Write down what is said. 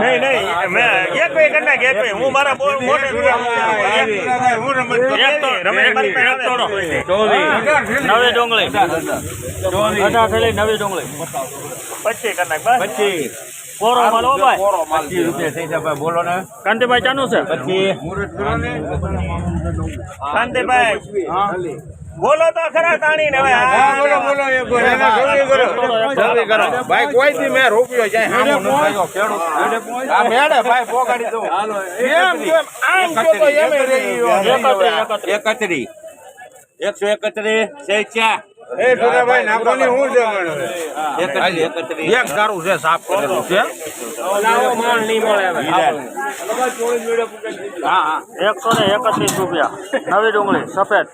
નહીં નહીં મેં એક બે કરી એક બે હું મારા બહુ મોટે એક તો રમેશ મારી પાસે આવે. ચોવીસ નવી ડુંગળી. અઢાર નવી ડુંગળી. પચીસ કરી નાખ બસ. પચીસ. કોરો માલ ઓ ભાઈ. કોરો માલ છે. બોલો ને. કાંતિભાઈ ચાનું છે? પચીસ શાંતિભાઈ બોલો તો ખરા તાણી ને હવે જલ્દી કરો. ભાઈ કોઈ થી મે રોક્યો જાય હામો ન થયો ખેડૂત. આ મેડે ભાઈ પોગાડી દો હાલો એમ કેમ આમ કહો તો એમે રહી એકત્રી. એકત્રી એકસો એકત્રીસ છે ચા એકત્રીસ એકત્રીસ એક સારું છે સાફ કરેલું છે? હા હા. એકસો ને એકત્રીસ રૂપિયા. નવી ડુંગળી સફેદ.